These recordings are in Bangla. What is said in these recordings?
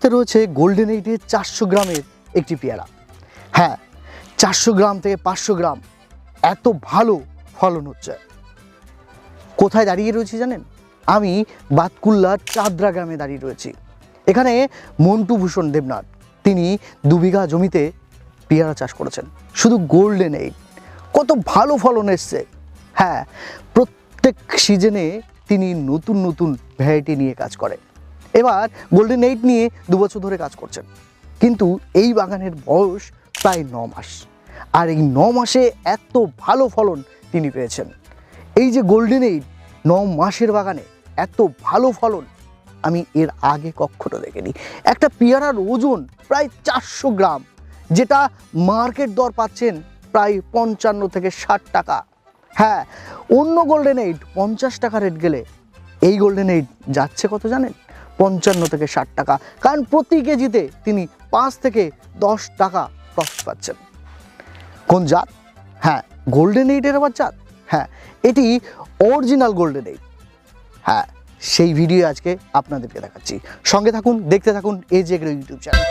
হাতে রয়েছে গোল্ডেন এইটের চারশো গ্রামের একটি পেয়ারা। হ্যাঁ চারশো গ্রাম থেকে পাঁচশো গ্রাম এত ভালো ফলন হচ্ছে। কোথায় দাঁড়িয়ে রয়েছি জানেন? আমি বাতকুল্লার চাদরা গ্রামে দাঁড়িয়ে রয়েছি। এখানে মন্টু ভূষণ দেবনাথ, তিনি দু বিঘা জমিতে পেয়ারা চাষ করেছেন। শুধু গোল্ডেন এইট কত ভালো ফলন এসছে। হ্যাঁ প্রত্যেক সিজনে তিনি নতুন নতুন ভ্যারাইটি নিয়ে কাজ করে এবার গোল্ডেন এইট নিয়ে দু বছর ধরে কাজ করছেন। কিন্তু এই বাগানের বয়স প্রায় ন মাস। আর এই ন মাসে এত ভালো ফলন তিনি পেয়েছেন। এই যে গোল্ডেন এইট ন মাসের বাগানে এত ভালো ফলন আমি এর আগে কখনো দেখিনি। একটা পেয়ারার ওজন প্রায় চারশো গ্রাম, যেটা মার্কেট দর পাচ্ছেন প্রায় পঞ্চান্ন থেকে ষাট টাকা। হ্যাঁ অন্য গোল্ডেন এইট পঞ্চাশ টাকা রেট গেলে এই গোল্ডেন এইট যাচ্ছে কত জানেন? পঞ্চান্ন থেকে ষাট টাকা। কারণ প্রতি কেজিতে তিনি পাঁচ থেকে দশ টাকা প্রফিট পাচ্ছেন। কোন জাত? হ্যাঁ গোল্ডেন এইটের আবার জাত। হ্যাঁ এটি অরিজিনাল গোল্ডেন এইট হ্যাঁ সেই ভিডিও আজকে আপনাদেরকে দেখাচ্ছি। সঙ্গে থাকুন, দেখতে থাকুন এই যে ইউটিউব চ্যানেল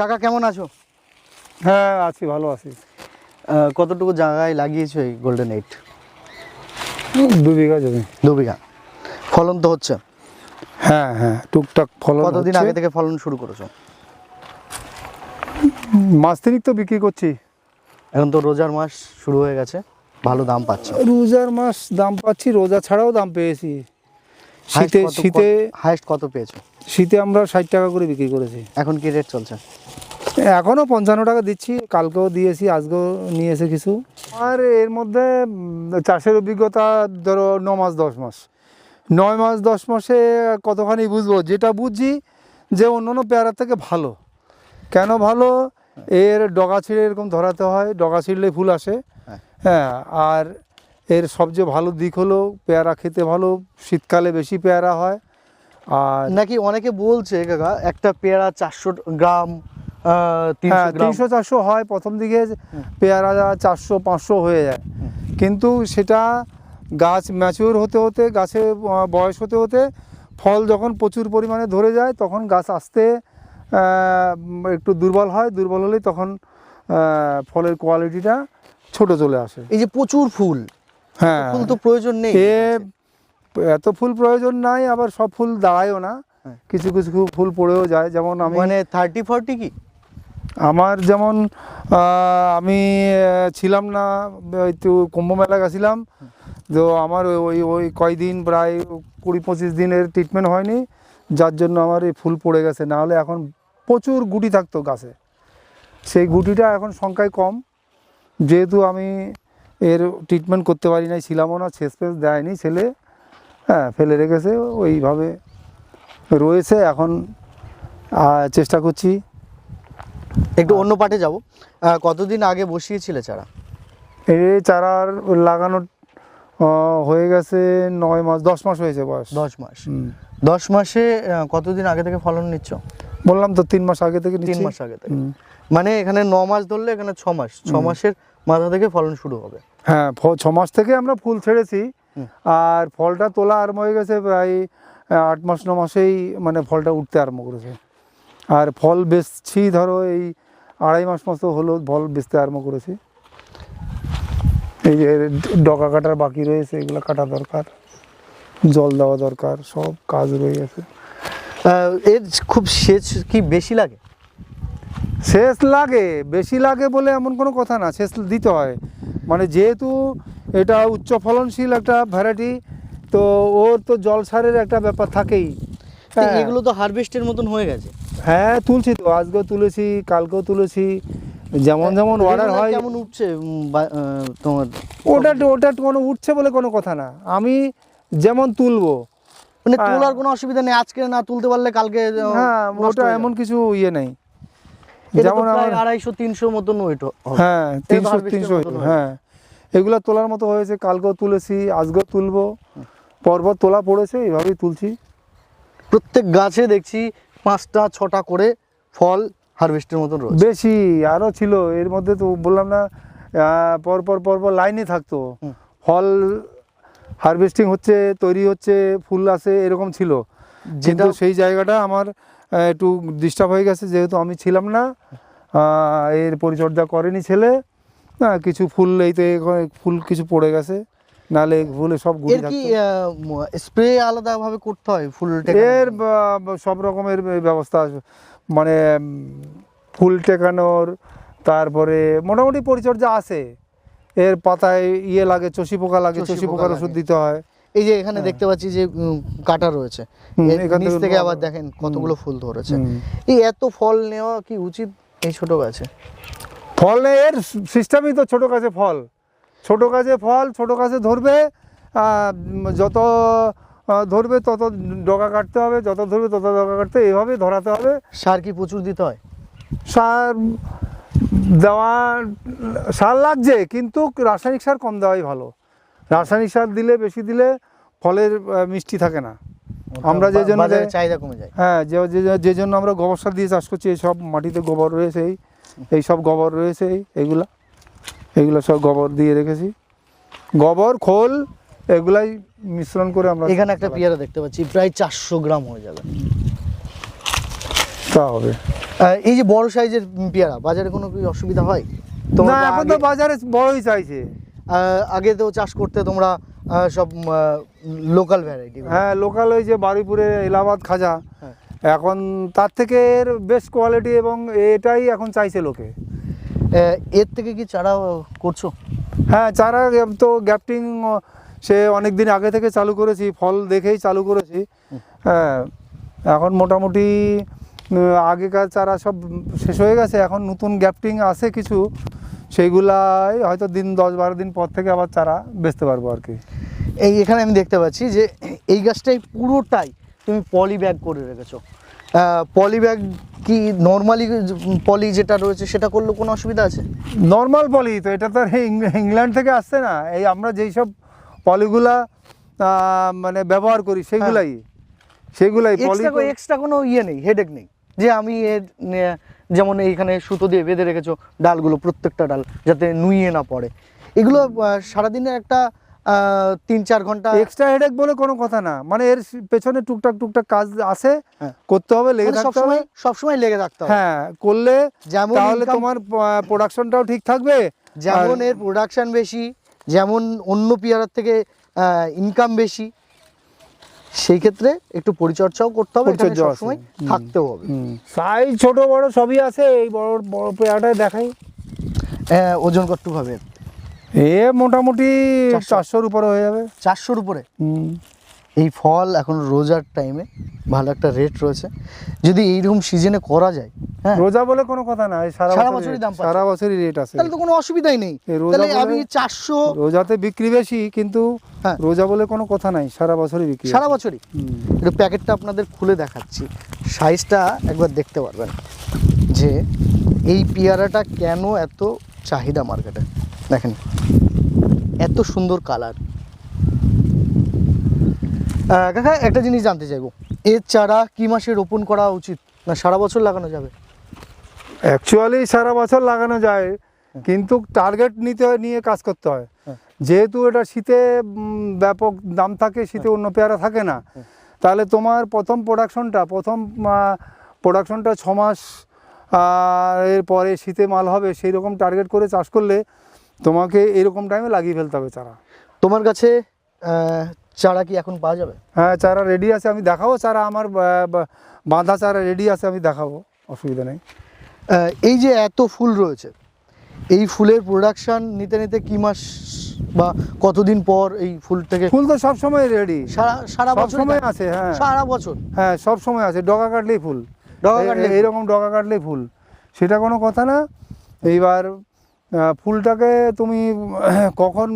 কাকা, কেমন আছো? হ্যাঁ আছি, ভালো আছি। কতটুকু জায়গায় লাগিয়েছো এই গোল্ডেন এইট দু বিঘা জমি। দু বিঘা। ফলন তো হচ্ছে। হ্যাঁ হ্যাঁ টুকটাক ফলন কতদিন আগে থেকে ফলন শুরু করেছ? মাস তিনিক তো বিক্রি করছি। এখন তো রোজার মাস শুরু হয়ে গেছে ভালো দাম পাচ্ছ। রোজার মাস দাম পাচ্ছি রোজা ছাড়াও দাম পেয়েছি। শীতে শীতে হাইস্ট কত পেয়েছ? শীতে আমরা ষাট টাকা করে বিক্রি করেছি। এখন কি রেট চলছে? এখনও পঞ্চান্ন টাকা দিচ্ছি কালকেও দিয়েছি আজকেও নিয়েছে কিছু। আর এর মধ্যে চাষের অভিজ্ঞতা ধরো ন মাস দশ মাস। নয় মাস দশ মাসে কতখানি বুঝব? যেটা বুঝছি যে অন্য অন্য পেয়ারার থেকে ভালো। কেন ভালো? এর ডগা ছিঁড়ে এরকম ধরাতে হয় ডগা ছিঁড়লে ফুল আসে। হ্যাঁ। হ্যাঁ আর এর সবচেয়ে ভালো দিক হলো পেয়ারা খেতে ভালো শীতকালে বেশি পেয়ারা হয়। আর নাকি অনেকে বলছে কাকা একটা পেয়ারা চারশো গ্রাম তিনশো হ্যাঁ তিনশো চারশো হয় প্রথম দিকে পেয়ারা চারশো পাঁচশো হয়ে যায়। কিন্তু সেটা গাছ ম্যাচিওর হতে হতে গাছে বয়স হতে হতে ফল যখন প্রচুর পরিমাণে ধরে যায় তখন গাছ আস্তে একটু দুর্বল হয়। দুর্বল হলেই তখন ফলের কোয়ালিটিটা ছোট চলে আসে। এই যে প্রচুর ফুল হ্যাঁ। ফুল তো প্রয়োজন নেই। এত ফুল প্রয়োজন নাই আবার সব ফুল দাঁড়ায়ও না। হ্যাঁ। কিছু কিছু ফুল পড়েও যায়। যেমন আমি মানে থার্টি ফর্টি কি? আমার যেমন আমি ছিলাম না, একটু কুম্ভ মেলা গেছিলাম। তো আমার ওই- ওই কয়দিন, প্রায় কুড়ি পঁচিশ দিনের ট্রিটমেন্ট হয়নি। যার জন্য আমার এই ফুল পড়ে গেছে। নাহলে এখন প্রচুর গুটি থাকতো গাছে। সেই গুটিটা এখন সংখ্যায় কম। যেহেতু আমি এর ট্রিটমেন্ট করতে পারি নাই, ছিলামও না, শেষ ফেস দেয়নি ছেলে। হ্যাঁ ফেলে রেখেছে, ওইভাবে রয়েছে। এখন চেষ্টা করছি। একটু অন্য পাটে যাব। কতদিন আগে বসিয়েছিলে চারা? এই চারার লাগানোর আহ, হয়ে গেছে নয় মাস দশ মাস হয়েছে বয়স। দশ মাস। দশ মাসে কতদিন আগে থেকে ফলন নিচ্ছ? বললাম তো তিন মাস আগে থেকে তিন মাস আগে থেকে। মানে এখানে ন মাস ধরলে এখানে ছ মাস। ছ মাসের মাথা থেকে ফলন শুরু হবে। হ্যাঁ ছ মাস থেকে আমরা ফুল ছেড়েছি। আর ফলটা তোলা আরম্ভ হয়ে গেছে প্রায় আট মাস ন মাসেই মানে ফলটা উঠতে আরম্ভ করেছে। আর ফল বেচছি ধরো এই আড়াই মাস মতো হলো ফল বেচতে আরম্ভ করেছি। এই যে ডকা কাটার বাকি রয়েছে এগুলো কাটা দরকার জল দেওয়া দরকার সব কাজ রয়ে গেছে। এর খুব সেচ কি বেশি লাগে? সেচ লাগে বেশি লাগে বলে এমন কোনো কথা না সেচ দিতে হয়। মানে যেহেতু এটা উচ্চ ফলনশীল একটা ভ্যারাইটি তো ওর তো জল সারের একটা ব্যাপার থাকেই। হ্যাঁ। এগুলো তো হারভেস্টের মতন হয়ে গেছে। হ্যাঁ তুলছি তো। আজকেও তুলেছি কালকেও তুলেছি। যেমন যেমন অর্ডার হয় কেমন উঠছে তোমার ওটা ওটা কোনো উঠছে বলে কোনো কথা না। আমি যেমন তুলবো। মানে হ্যাঁ। তোলার কোনো অসুবিধা নেই আজকে না তুলতে পারলে কালকে হ্যাঁ ওটা এমন কিছু ইয়ে নেই। যেমন আড়াইশো তিনশো মতন ওয়েট হ্যাঁ তিনশো তিনশো হ্যাঁ। এগুলো তোলার মতো হয়েছে কালকেও তুলেছি আজকেও তুলবো। পরপর তোলা পড়েছে এইভাবেই তুলছি। প্রত্যেক গাছে দেখছি পাঁচটা ছটা করে ফল হারভেস্টের মতন রয়েছে। বেশি আরও ছিল এর মধ্যে তো বললাম না পরপর পর পর পর পর লাইনে থাকতো। ফল হারভেস্টিং হচ্ছে তৈরি হচ্ছে ফুল আসে এরকম ছিল। যেটা সেই জায়গাটা আমার একটু ডিস্টার্ব হয়ে গেছে যেহেতু আমি ছিলাম না এর পরিচর্যা করেনি ছেলে না কিছু ফুল এই তো ফুল কিছু পড়ে গেছে। নালে ফুলে সব গুড়ি এর কি স্প্রে আলাদা ভাবে করতে হয় ফুল এর সব রকমের ব্যবস্থা আছে। মানে ফুল টেকানোর তারপরে মোটামুটি পরিচর্যা আছে। এর পাতায় ইয়ে লাগে চষি পোকা লাগে চষি পোকার ওষুধ দিতে হয়। এই যে এখানে দেখতে পাচ্ছি যে কাটা রয়েছে। এখান নিচ থেকে আবার- দেখেন কতগুলো ফুল ধরেছে। এই এত ফল নেওয়া কি উচিত? এই ছোট গাছে? ফল এর সিস্টেমই তো ছোট গাছে ফল। ছোট গাছে ফল ছোট গাছে ধরবে যত ধরবে তত ডগা কাটতে হবে যত ধরবে তত ডগা কাটতে এভাবে ধরাতে হবে। সার কি প্রচুর দিতে হয়? সার দেওয়া সার লাগছে কিন্তু রাসায়নিক সার কম দেওয়াই ভালো। রাসায়নিক সার দিলে বেশি দিলে ফলের মিষ্টি থাকে না। আমরা যে জন্য চাহিদা কমে যায়। হ্যাঁ যে যে- জন্য আমরা গোবর সার দিয়ে চাষ করছি এই সব মাটিতে গোবর রয়েছে এই সব গোবর রয়েছে এইগুলা। এইগুলো সব গোবর দিয়ে রেখেছি। গোবর খোল এগুলাই মিশ্রণ করে আমরা এখানে একটা পেয়ারা দেখতে পাচ্ছি প্রায় চারশো গ্রাম হয়ে যাবে। তা হবে। এই যে বড় সাইজের পেয়ারা বাজারে কোনো কি অসুবিধা হয়? না তোমরা এখন তো বাজারে বড়ই চাইছে। আগে তো চাষ করতে তোমরা সব লোকাল ভ্যারাইটি হ্যাঁ লোকাল ওই যে বারুইপুরে এলাহাবাদ খাজা। হ্যাঁ। এখন তার থেকে এর বেস্ট কোয়ালিটি এবং এটাই এখন চাইছে লোকে। এর থেকে কি চারা করছ? হ্যাঁ চারা তো গ্যাপটিং সে অনেক দিন আগে থেকে চালু করেছি ফল দেখেই চালু করেছি। হ্যাঁ এখন মোটামুটি আগেকার চারা সব শেষ হয়ে গেছে এখন নতুন গ্যাপটিং আছে কিছু সেইগুলাই হয়তো দিন দশ বারো দিন পর থেকে আবার চারা বেচতে পারব আর কি। এই এখানে আমি দেখতে পাচ্ছি যে এই গাছটাই পুরোটাই তুমি পলি ব্যাগ করে রেখেছো। পলি ব্যাগ কি নর্মালি পলি যেটা রয়েছে সেটা করলে কোনো অসুবিধা আছে? নর্মাল পলি তো এটা তো ইংল্যান্ড থেকে আসছে না। এই আমরা যেই সব পলিগুলা মানে ব্যবহার করি সেগুলাই। সেগুলাই পলি এক্সট্রা কোনো ইয়ে নেই হেডেক নেই। যে আমি এর যেমন এইখানে সুতো দিয়ে বেঁধে রেখেছো ডালগুলো প্রত্যেকটা ডাল যাতে নুইয়ে না পড়ে। এগুলো সারাদিনের একটা তিন চার ঘণ্টা এক্সট্রা হেডেক বলে কোনো কথা না। মানে এর পেছনে টুকটাক টুকটাক কাজ আছে হ্যাঁ। করতে হবে লেগে মানে থাকতে হবে। সবসময় লেগে থাকতে হবে। হ্যাঁ করলে যেমন তাহলে তোমার প্রোডাকশনটাও ঠিক থাকবে। যেমন এর প্রোডাকশন বেশি যেমন অন্য পেয়ারার থেকে ইনকাম বেশি সেই ক্ষেত্রে একটু পরিচর্যাও করতে হবে। সবসময় হুম। থাকতেও হবে। সাইজ ছোট বড় সবই আছে এই বড় বড় পেয়ারাটাই দেখাই। হ্যাঁ, ওজন কত ভাবে এ মোটামুটি চারশোর উপরে হয়ে যাবে। চারশোর উপরে? হুম। এই ফল এখন রোজার টাইমে ভালো একটা রেট রয়েছে। যদি এইরকম সিজনে করা যায় হ্যাঁ? রোজা বলে কোনো কথা না সারা বছরই দাম সারা বছরই রেট আছে। তাহলে তো কোনো অসুবিধাই নেই। তাহলে আমি চারশো রোজাতে বিক্রি বেশি কিন্তু হ্যাঁ। রোজা বলে কোনো কথা নাই সারা বছরই বিক্রি সারা বছরই? একটু প্যাকেটটা আপনাদের খুলে দেখাচ্ছি। সাইজটা একবার দেখতে পারবেন যে এই পেয়ারাটা কেন এত চাহিদা মার্কেটে দেখেন এত সুন্দর কালার। কাকা একটা জিনিস জানতে চাইব। এর চারা কি মাসে রোপণ করা উচিত? না সারা বছর লাগানো যাবে? অ্যাকচুয়ালি সারা বছর লাগানো যায় কিন্তু টার্গেট নিতে হয় নিয়ে কাজ করতে হয়। হ্যাঁ। যেহেতু এটা শীতে ব্যাপক দাম থাকে শীতে অন্য পেয়ারা থাকে না তাহলে তোমার প্রথম প্রোডাকশনটা প্রথম প্রোডাকশনটা ছ মাস এরপরে শীতে মাল হবে সেই রকম টার্গেট করে চাষ করলে তোমাকে এরকম টাইমে লাগিয়ে ফেলতে হবে চারা। তোমার কাছে চারা কি এখন পাওয়া যাবে? হ্যাঁ চারা রেডি আছে আমি দেখাবো চারা আমার বাঁধা চারা রেডি আছে আমি দেখাবো অসুবিধা নেই। এই যে এত ফুল রয়েছে এই ফুলের প্রোডাকশন নিতে নিতে কি মাস বা কতদিন পর এই ফুল থেকে ফুল তো সব সময় রেডি সারা সারা বছর সময় আছে হ্যাঁ। সারা বছর? হ্যাঁ সব সময় আছে ডগা কাটলেই ফুল। ডগা কাটলে। এইরকম ডগা কাটলেই ফুল। সেটা কোনো কথা না। এইবার ফুলটাকে তুমি কখন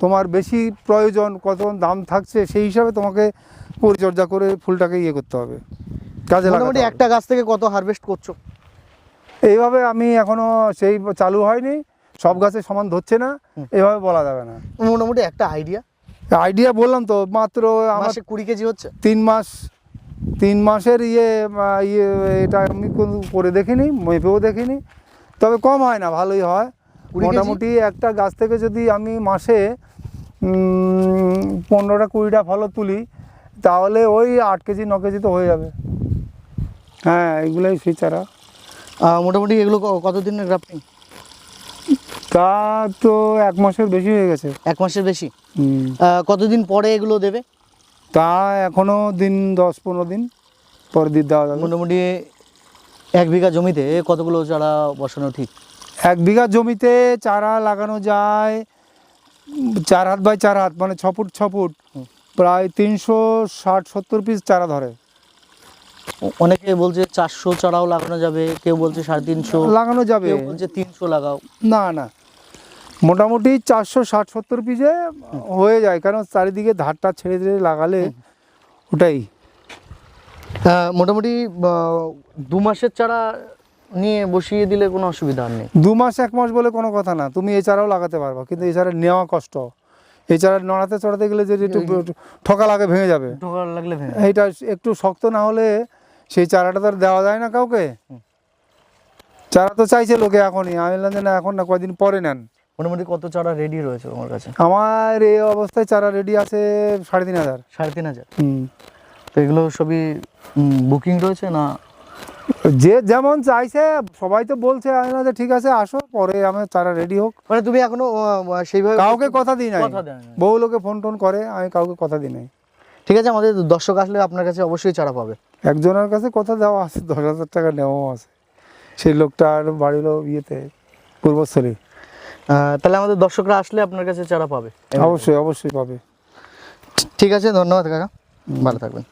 তোমার বেশি প্রয়োজন কত দাম থাকছে সেই হিসাবে তোমাকে পরিচর্যা করে ফুলটাকে ইয়ে করতে হবে। কাজে মোটামুটি একটা গাছ থেকে কত হারভেস্ট করছ? এইভাবে আমি এখনও সেই চালু হয়নি সব গাছে সমান ধরছে না এভাবে বলা যাবে না। মোটামুটি একটা আইডিয়া আইডিয়া বললাম তো মাত্র আমার কুড়ি কেজি হচ্ছে? তিন মাস তিন মাসের ইয়ে ইয়ে এটা আমি করে দেখিনি মেপেও দেখিনি। তবে কম হয় না ভালোই হয়। মোটামুটি একটা গাছ থেকে যদি আমি মাসে পনেরোটা কুড়িটা ফলও তুলি তাহলে ওই আট কেজি ন কেজি তো হয়ে যাবে। হ্যাঁ এগুলোই সেই চারা মোটামুটি এগুলো কতদিনের গ্রাফটিং? তা তো এক মাসের বেশি হয়ে গেছে। এক মাসের বেশি? কতদিন পরে এগুলো দেবে? তা এখনও দিন দশ পনেরো দিন পরে দিয়ে দেওয়া যাবে। মোটামুটি এক বিঘা জমিতে কতগুলো চারা বসানো ঠিক? এক বিঘা জমিতে চারা লাগানো যায় চার হাত বাই চার হাত মানে ছ ফুট ছ ফুট প্রায় তিনশো ষাট সত্তর পিস চারা ধরে। অনেকে বলছে চারশো চারাও লাগানো যাবে কেউ বলছে সাড়ে তিনশো লাগানো যাবে। কেউ বলছে তিনশো লাগাও। না না। মোটামুটি চারশো ষাট সত্তর পিসে হয়ে যায় কারণ চারিদিকে ধারটা ছেড়ে ছেড়ে লাগালে ওটাই। মোটামুটি দু মাসের চারা নিয়ে বসিয়ে দিলে কোনো অসুবিধা নেই। দু মাস এক মাস বলে কোনো কথা না। তুমি এছাড়াও লাগাতে পারবা কিন্তু এছাড়া নেওয়া কষ্ট। এছাড়া নড়াতে চড়াতে গেলে যে একটু ঠকা লাগে ভেঙে যাবে। ঢোকার লাগলে ভেঙে এইটা একটু শক্ত না হলে সেই চারাটা তো আর দেওয়া যায় না কাউকে। চারা তো চাইছে লোকে এখনই। আমি বললাম যে না এখন না কয়দিন পরে নেন। মোটামুটি কত চারা রেডি রয়েছে আমার কাছে? আমার এই অবস্থায় চারা রেডি আছে সাড়ে তিন হাজার। সাড়ে তিন হাজার। হুম। তো এগুলো সবই বুকিং রয়েছে না? যে যেমন চাইছে সবাই তো বলছে না যে ঠিক আছে আসো পরে আমার চারা রেডি হোক। মানে তুমি এখনও সেইভাবে কাউকে কথা দিই নাই। বহু লোকে ফোন টোন করে আমি কাউকে কথা দিই নাই। ঠিক আছে আমাদের দর্শক আসলে আপনার কাছে অবশ্যই চারা পাবে। একজনের কাছে কথা দেওয়া আছে দশ হাজার টাকা নেওয়াও আছে। সেই লোকটার বাড়ির ইয়েতে পূর্বস্থলী। তাহলে আমাদের দর্শকরা আসলে আপনার কাছে চারা পাবে। অবশ্যই অবশ্যই পাবে। ঠিক আছে ধন্যবাদ কাকা। ভালো থাকবেন।